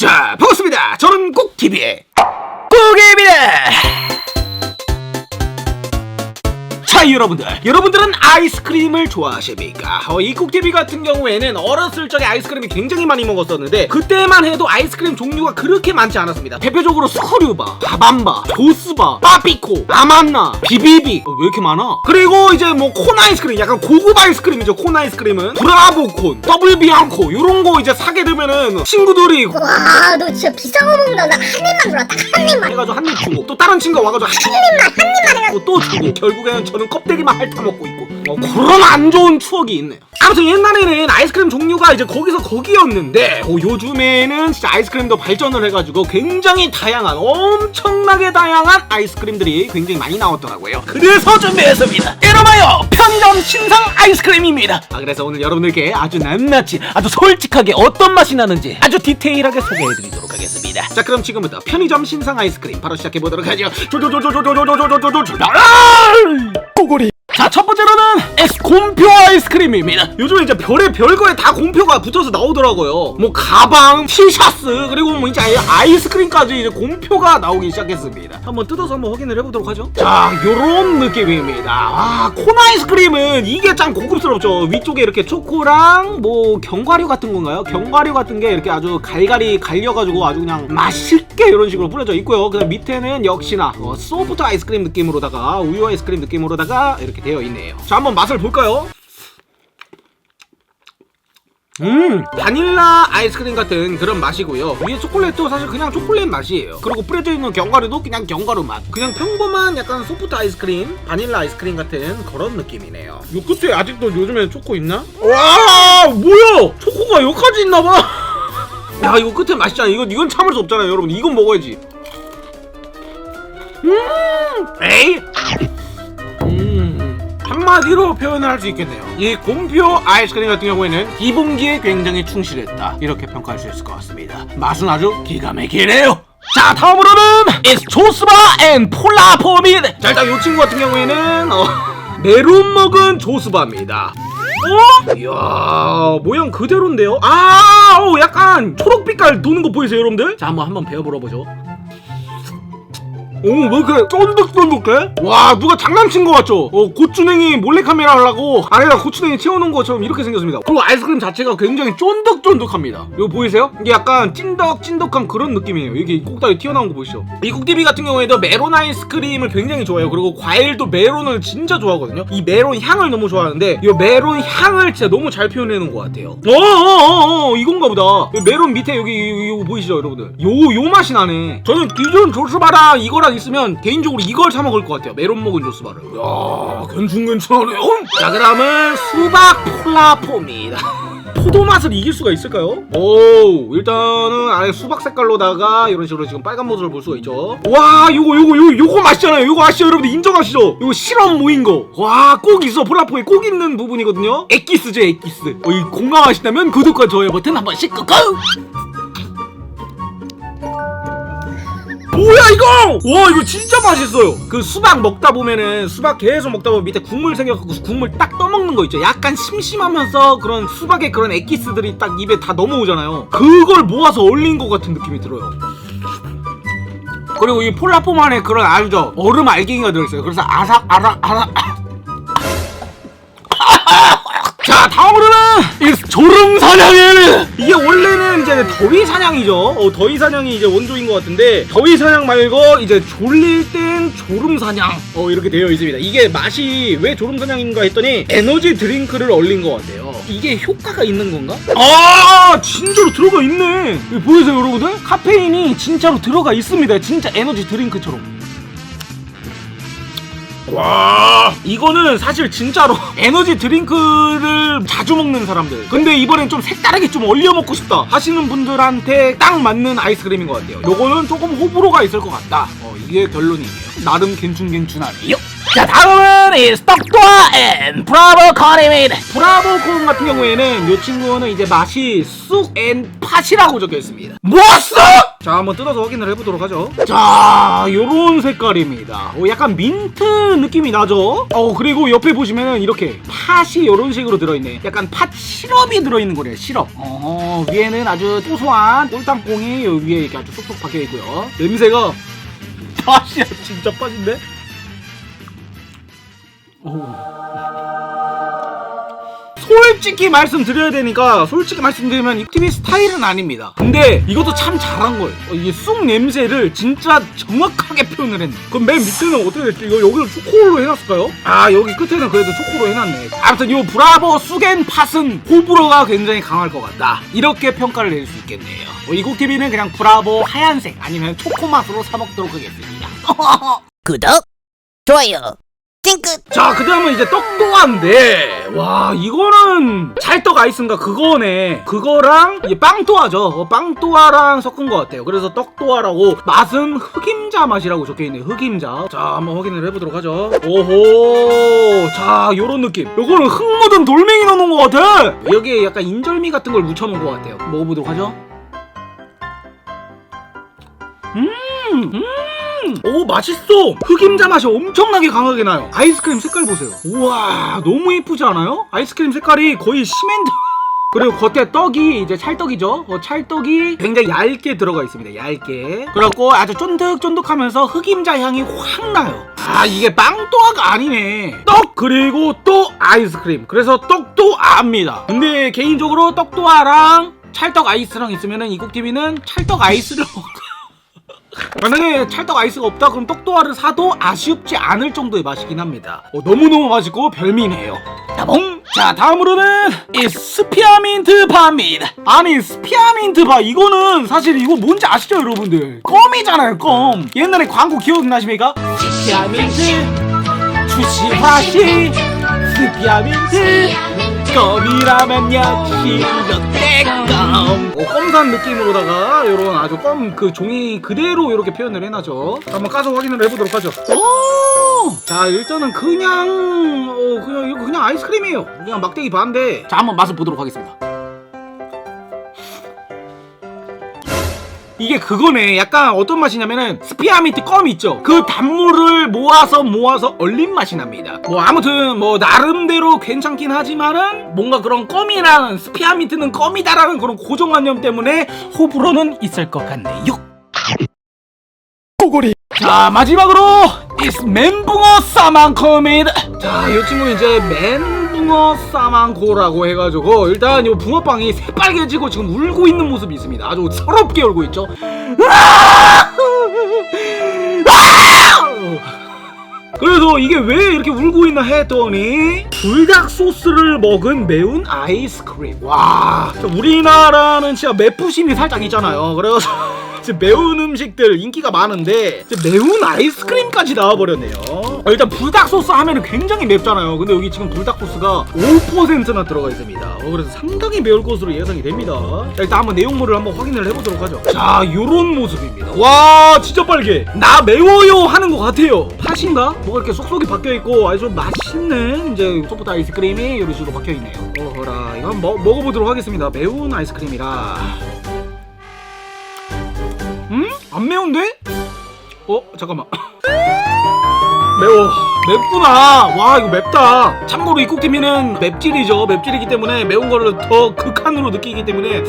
자, 반갑습니다. 저는 꼭TV의 꼭입니다. 자, 여러분들. 여러분들은 아이스크림을 좋아하십니까? 어, 이 꼭TV 같은 경우에는 어렸을 적에 아이스크림이 굉장히 많이 먹었었는데 그때만 해도 아이스크림 종류가 그렇게 많지 않았습니다. 대표적으로 스크류바, 바밤바, 조스바, 빠삐코, 아만나, 비비비 어, 왜 이렇게 많아? 그리고 이제 뭐 콘 아이스크림, 약간 고급 아이스크림이죠. 콘 아이스크림은 브라보콘, 더블 비앙코 이런 거 이제 사게 되면은 친구들이 와, 너 진짜 비싼 거 먹는다. 나 한 입만 줘라. 딱한 입만. 해가지고 한 입 주고 또 다른 친구가 와가지고 한 입만 한 입만 해가지고 또 주고 결국에는 저는 껍데기만 핥아먹고 있고. 어, 그런 안 좋은 추억이 있네요 아무튼 옛날에는 아이스크림 종류가 이제 거기서 거기였는데 어, 요즘에는 진짜 아이스크림도 발전을 해가지고 굉장히 다양한 엄청나게 다양한 아이스크림들이 굉장히 많이 나왔더라고요 그래서 준비했습니다 이름하여 편의점 신상 아이스크림입니다 아 그래서 오늘 여러분들께 아주 낱낱이 아주 솔직하게 어떤 맛이 나는지 아주 디테일하게 소개해드리도록 하겠습니다 자 그럼 지금부터 편의점 신상 아이스크림 바로 시작해보도록 하죠 조조조조조조조조조조조조 꼬골이 자, 첫 번째로는 S 곰표 아이스크림입니다. 요즘에 이제 별의 별거에 다 곰표가 붙어서 나오더라고요. 뭐 가방, 티셔츠, 그리고 뭐 이제 아이스크림까지 이제 곰표가 나오기 시작했습니다. 한번 뜯어서 한번 확인을 해보도록 하죠. 자, 요런 느낌입니다. 아, 콘 아이스크림은 이게 참 고급스럽죠. 위쪽에 이렇게 초코랑 뭐 견과류 같은 건가요? 견과류 같은 게 이렇게 아주 갈갈이 갈려가지고 아주 그냥 맛있게 이런 식으로 뿌려져 있고요. 그다음 밑에는 역시나 어, 소프트 아이스크림 느낌으로다가 우유 아이스크림 느낌으로다가 이렇게 되어 있네요. 자, 한번 맛을 볼까요? 음 바닐라 아이스크림 같은 그런 맛이고요. 위에 초콜릿도 사실 그냥 초콜릿 맛이에요. 그리고 뿌려져 있는 견과류도 그냥 견과류 맛. 그냥 평범한 약간 소프트 아이스크림 바닐라 아이스크림 같은 그런 느낌이네요. 요 끝에 아직도 요즘에 초코 있나? 와 뭐야? 초코가 여기까지 있나봐. 야 이거 끝에 맛있잖아. 이건 이건 참을 수 없잖아요 여러분. 이건 먹어야지. 음 에이? 음 한마디로 표현을 할 수 있겠네요. 이 곰표 아이스크림 같은 경우에는 기본기에 굉장히 충실했다. 이렇게 평가할 수 있을 것 같습니다. 맛은 아주 기가 막히네요. 자, 다음으로는 It's 조스바 앤 폴라포민. 자, 일단 이 친구 같은 경우에는 어, 메론 먹은 조스바입니다. 어? 이야, 모양 그대로인데요? 아, 어, 약간 초록빛깔 도는 거 보이세요, 여러분들? 자, 한번 한번 배워보러 보죠. 오, 왜 이렇게 쫀득쫀득해? 와, 누가 장난친 거 같죠? 어, 고추냉이 몰래카메라 하려고 안에다 고추냉이 채워놓은 것처럼 이렇게 생겼습니다. 그리고 아이스크림 자체가 굉장히 쫀득쫀득합니다. 이거 보이세요? 이게 약간 찐덕찐덕한 그런 느낌이에요. 이게 꼭다리 튀어나온 거 보이시죠? 이 국디비 같은 경우에도 메론 아이스크림을 굉장히 좋아해요. 그리고 과일도 메론을 진짜 좋아하거든요. 이 메론 향을 너무 좋아하는데 이 메론 향을 진짜 너무 잘 표현해놓은 것 같아요. 어어어어 이건가 보다. 이 메론 밑에 여기 이거 보이시죠, 여러분들? 요 요 맛이 나네. 저는 기존 조스바랑 이거랑 있으면 개인적으로 이걸 사 먹을 것 같아요. 메론 먹은 조스바를. 야, 괜찮괜찮하네요. 자, 그다음은 수박 폴라포입니다. 포도 맛을 이길 수가 있을까요? 오, 일단은 안에 수박 색깔로다가 이런 식으로 지금 빨간 모습을 볼 수가 있죠. 와, 요거 요거 요거 요거 맛있잖아요. 요거 아시죠, 여러분들 인정하시죠? 요거 실험 모인 거. 와, 꼭 있어. 폴라포에 꼭 있는 부분이거든요. 엑기스죠, 엑기스. 어, 이 공감하시다면 구독과 좋아요 버튼 한 번씩 꾹꾹. 뭐야 이거! 와 이거 진짜 맛있어요. 그 수박 먹다 보면은 수박 계속 먹다 보면 밑에 국물 생겨갖고 국물 딱 떠먹는 거 있죠. 약간 심심하면서 그런 수박의 그런 엑기스들이 딱 입에 다 넘어오잖아요. 그걸 모아서 얼린 것 같은 느낌이 들어요. 그리고 이 폴라폼 안에 그런 알죠? 얼음 알갱이가 들어있어요. 그래서 아삭 아삭 아삭. 자 다음으로는 이 조름 사냥에는 이게 원래는 이제 더위 사냥이죠. 어, 더위 사냥이 이제 원조인 것 같은데 더위 사냥 말고 이제 졸릴 땐 조름 사냥 어 이렇게 되어 있습니다. 이게 맛이 왜 조름 사냥인가 했더니 에너지 드링크를 얼린 것 같아요. 이게 효과가 있는 건가? 아 진짜로 들어가 있네. 보이세요 여러분들? 카페인이 진짜로 들어가 있습니다. 진짜 에너지 드링크처럼. 와. 이거는 사실 진짜로 에너지 드링크를 자주 먹는 사람들. 근데 이번엔 좀 색다르게 좀 얼려 먹고 싶다 하시는 분들한테 딱 맞는 아이스크림인 것 같아요. 요거는 조금 호불호가 있을 것 같다. 어, 이게 결론이에요. 나름 괜춘괜춘하네요 자 다음은 이 스톡도아 앤 브라보 콘입니다. 브라보 콘 같은 경우에는 이 친구는 이제 맛이 쑥앤 팥이라고 적혀 있습니다. 뭐 쑥? 자 한번 뜯어서 확인을 해보도록 하죠. 자 요런 색깔입니다. 어, 약간 민트 느낌이 나죠? 어 그리고 옆에 보시면은 이렇게 팥이 요런 식으로 들어있네. 약간 팥 시럽이 들어있는 거래요 시럽. 어 위에는 아주 고소한 꿀땅콩이 요 위에 이렇게 아주 쏙쏙 박혀 있고요. 냄새가 팥이야 진짜 팥인데 솔직히 말씀드려야 되니까 솔직히 말씀드리면 이 TV 스타일은 아닙니다. 근데 이것도 참 잘한 거예요. 어, 이게 쑥 냄새를 진짜 정확하게 표현을 했네. 그럼 맨 밑에는 어떻게 됐지? 이거 여기를 초코로 해놨을까요? 아 여기 끝에는 그래도 초코로 해놨네. 아무튼 이 브라보 쑥앤 팥은 호불호가 굉장히 강할 것 같다. 이렇게 평가를 내릴 수 있겠네요. 어, 이곡 TV는 그냥 브라보 하얀색 아니면 초코 맛으로 사 먹도록 하겠습니다. 구독, 좋아요, 찡긋. 자, 그 다음은 이제 떡도화인데, 와, 이거는 찰떡 아이스인가 그거네. 그거랑 이게 빵도화죠. 어, 빵도화랑 섞은 것 같아요. 그래서 떡도화라고 맛은 흑임자 맛이라고 적혀있네요. 흑임자. 자, 한번 확인을 해보도록 하죠. 오호. 자, 요런 느낌. 요거는 흙 묻은 돌멩이 넣어놓은 것 같아. 여기에 약간 인절미 같은 걸 묻혀놓은 것 같아요. 먹어보도록 하죠. 음, 음. 오 맛있어. 흑임자 맛이 엄청나게 강하게 나요. 아이스크림 색깔 보세요. 우와 너무 예쁘지 않아요? 아이스크림 색깔이 거의 시멘트. 그리고 겉에 떡이 이제 찰떡이죠? 어, 찰떡이 굉장히 얇게 들어가 있습니다. 얇게. 그래갖고 아주 쫀득쫀득하면서 흑임자 향이 확 나요. 아 이게 빵또아가 아니네. 떡 그리고 또 아이스크림. 그래서 떡도 아입니다. 근데 개인적으로 떡도아랑 찰떡 아이스랑 있으면은 이국TV는 찰떡 아이스를 먹 만약에 찰떡 아이스가 없다 그럼 떡도화를 사도 아쉽지 않을 정도의 맛이긴 합니다. 어, 너무너무 맛있고 별미네요. 따봉! 자 다음으로는 이 스피아민트 바입니다. 아니 스피아민트 바 이거는 사실 이거 뭔지 아시죠 여러분들? 껌이잖아요 껌. 옛날에 광고 기억나십니까? 스피아민트. 주시화시 스피아민트 껌이라면 역시 롯데껌 어, 껌산 느낌으로다가 이런 아주 껌 그 종이 그대로 이렇게 표현을 해놔죠. 자, 한번 까서 확인을 해보도록 하죠. 오! 자 일단은 그냥 어 그냥 이거 그냥 아이스크림이에요. 그냥 막대기 반인데 자 한번 맛을 보도록 하겠습니다 이게 그거네. 약간 어떤 맛이냐면은 스피아미트 껌 있죠. 그 단물을 모아서 모아서 얼린 맛이 납니다. 뭐 아무튼 뭐 나름대로 괜찮긴 하지만은 뭔가 그런 껌이라는 스피아미트는 껌이다라는 그런 고정관념 때문에 호불호는 있을 것 같네요. 꼬골이. 자 마지막으로 이 멘붕어 사망컴입니다. 자이 친구는 이제 멘 붕어 사망고라고 해가지고 일단 이 붕어빵이 새빨개지고 지금 울고 있는 모습이 있습니다. 아주 서럽게 울고 있죠. 그래서 이게 왜 이렇게 울고 있나 했더니 불닭 소스를 먹은 매운 아이스크림. 와, 우리나라는 진짜 매푸심이 살짝 있잖아요. 그래서 매운 음식들 인기가 많은데 매운 아이스크림까지 나와버렸네요. 어, 일단 불닭 소스 하면은 굉장히 맵잖아요. 근데 여기 지금 불닭 소스가 5%나 들어가 있습니다. 어, 그래서 상당히 매울 것으로 예상이 됩니다. 자, 일단 한번 내용물을 한번 확인을 해보도록 하죠. 자, 요런 모습입니다. 와, 진짜 빨개. 나 매워요 하는 것 같아요. 팥인가? 뭐가 이렇게 속속이 박혀 있고 아주 좀 맛있는 이제 소프트 아이스크림이 이런 식으로 박혀 있네요. 어허라, 이거 한번 먹, 먹어보도록 하겠습니다. 매운 아이스크림이라. 음? 안 매운데? 어? 잠깐만. 매워. 맵구나. 와, 이거 맵다. 참고로 이 꾹티미는 맵찔이죠. 맵찔이기 때문에 매운 거를 더 극한으로 느끼기 때문에.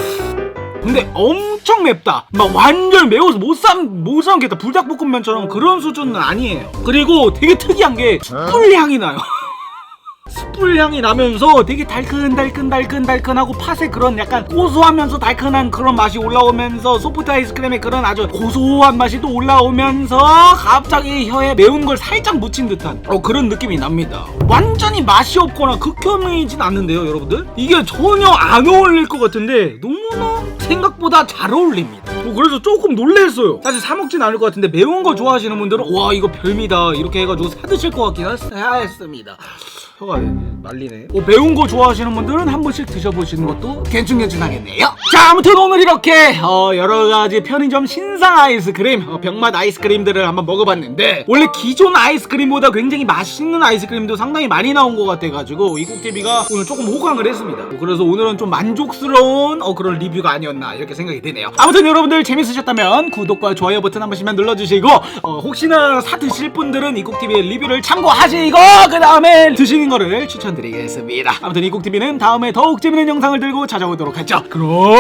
근데 엄청 맵다. 막 완전 매워서 못 삼, 못 삼겠다. 불닭볶음면처럼 그런 수준은 아니에요. 그리고 되게 특이한 게 숯불 향이 나요. 숯불 향이 나면서 되게 달큰달큰달큰달큰하고 팥의 그런 약간 고소하면서 달큰한 그런 맛이 올라오면서 소프트 아이스크림의 그런 아주 고소한 맛이 또 올라오면서 갑자기 혀에 매운 걸 살짝 묻힌 듯한 어, 그런 느낌이 납니다. 완전히 맛이 없거나 극혐이진 않는데요, 여러분들? 이게 전혀 안 어울릴 것 같은데 너무나 생각보다 잘 어울립니다. 뭐 그래서 조금 놀랬어요. 사실 사 먹진 않을 것 같은데 매운 거 좋아하시는 분들은 와 이거 별미다 이렇게 해가지고 사 드실 것 같긴 했- 했습니다. 혀가 말리네. 어, 매운 거 좋아하시는 분들은 한 번씩 드셔보시는 것도 괜찮겠네요. 자, 아무튼 오늘 이렇게 어, 여러 가지 편의점 신상 아이스크림, 어, 병맛 아이스크림들을 한번 먹어봤는데 원래 기존 아이스크림보다 굉장히 맛있는 아이스크림도 상당히 많이 나온 것 같아가지고 이국TV가 오늘 조금 호강을 했습니다. 어, 그래서 오늘은 좀 만족스러운 어, 그런 리뷰가 아니었나 이렇게 생각이 드네요. 아무튼 여러분들 재밌으셨다면 구독과 좋아요 버튼 한 번씩만 눌러주시고 어, 혹시나 사 드실 분들은 이국TV의 리뷰를 참고하시고 그 다음에 드시는 거를 추천드리겠습니다. 아무튼 이국TV는 다음에 더욱 재밌는 영상을 들고 찾아오도록 하죠. 그럼